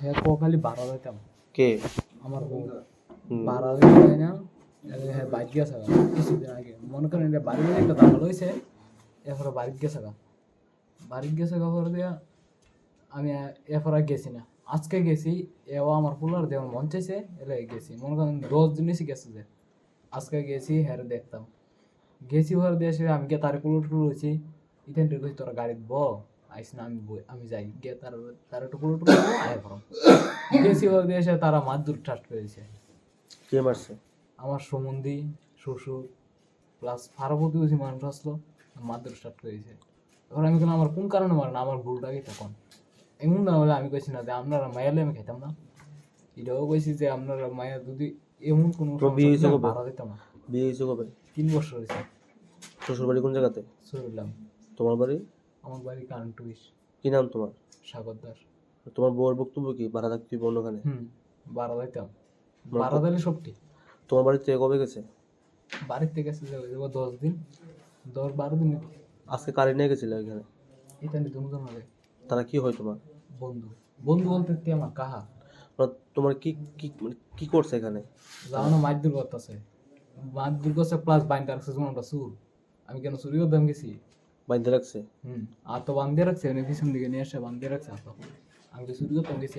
হ্যাঁ ক খালি বারো দিতাম কে? আমার বউ। দিন হয় না। হ্যাঁ বাইক গেছে কিছুদিন আগে। মনে করেন এটা বাড়ি বাড়ি একটা দাম লইছে এরপরে বাড়িতে গেছে গা বাড়িতে গেছে গা করে দিয়া আমি এরপরে গেছি না। আজকে গেছি এও আমার ফুলার দেওয়ার মন চাইছে এলে গেছি। মনে করেন দশ জিনিসই গেছে যে। আজকে গেছি হ্যাঁ দেখতাম। গেছি ঘর দিয়ে আমি গিয়ে তার কুলো টুলো হয়েছি কইছি তোরা গাড়িত ব। আইস না আমি আমি যাই। গিয়ে তার তার একটু কুলো টুলো আয় করো গেছি দিয়ে এসে তারা মাছ দূর ট্রাস্ট করেছে। কে মারছে? আমার সম্বন্ধী শ্বশুর প্লাস ফারাপতি বেশি মানুষ আসলো মাদ্র স্টার্ট করেছে। এবার আমি কেন আমার কোন কারণে মারে না? আমার ভুলটা কি তখন? এমন না হলে আমি কইছি না যে আপনারা মায়ালে আমি খেতাম না। এটাও কইছি যে আপনারা মায়া যদি এমন কোনো বিয়ে হয়েছে কবে? ভাড়া দিতাম না। বিয়ে হয়েছে কবে? তিন বছর হয়েছে। শ্বশুর বাড়ি কোন জায়গাতে? শুরুলাম তোমার বাড়ি? আমার বাড়ি কান্টুইস কি নাম তোমার? সাগরদার। তোমার বউয়ের বক্তব্য কি? ভাড়া থাকতে অন্যখানে হুম ভাড়া দিতাম ভাড়া দিলে সবটি। তোমার বাড়িতে কবে গেছে? বাড়ির থেকে এসে যাবে যাব দশ দিন। দশ বারো দিন আজকে কারে নিয়ে গেছিলে ওইখানে? এটা নিয়ে দুজন হবে তারা কি হয় তোমার? বন্ধু। বন্ধু বলতে কি আমার কাহা? মানে তোমার কি কি মানে কি করছে এখানে? যাওয়ানো মাছ দূর করতেছে। মাছ দূর করছে প্লাস বাইন্ডার রাখছে যেমন একটা সুর আমি কেন চুরি দাম গেছি? বাঁধতে রাখছে। হুম আর তো বান্ধিয়ে রাখছে পিছন দিকে নিয়ে আসে বান্ধিয়ে রাখছে আর তো আমি তো শুধু তো গেছি